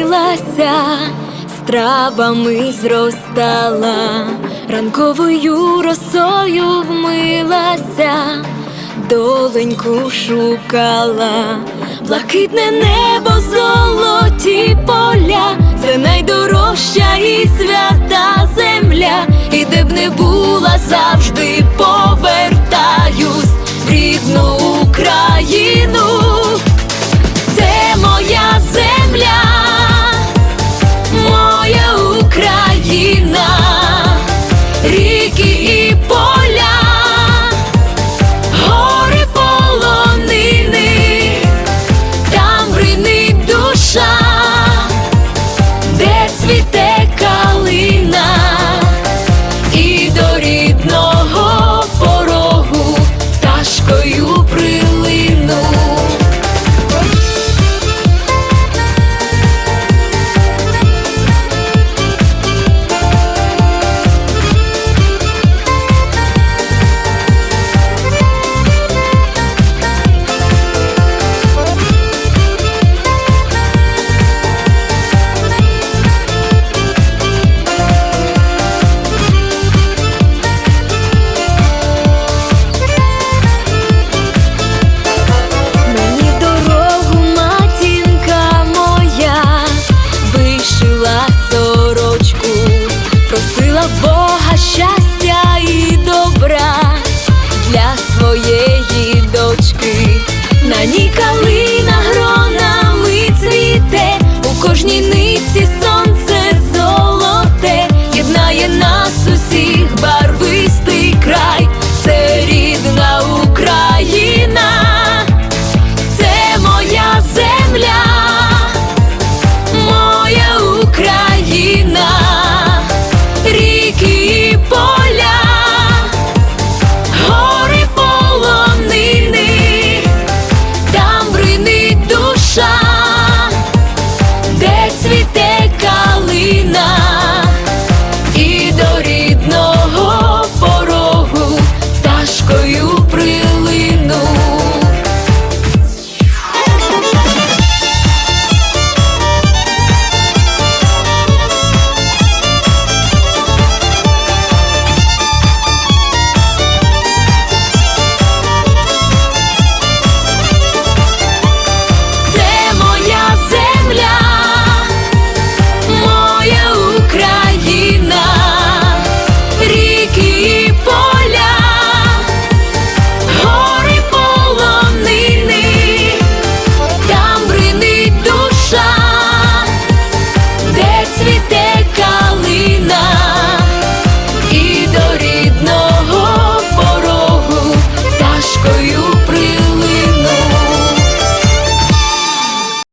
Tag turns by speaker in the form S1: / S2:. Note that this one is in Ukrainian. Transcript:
S1: силася, стравами зростала, ранковою росою вмилася, доленьку шукала, блакитне небо золоті. people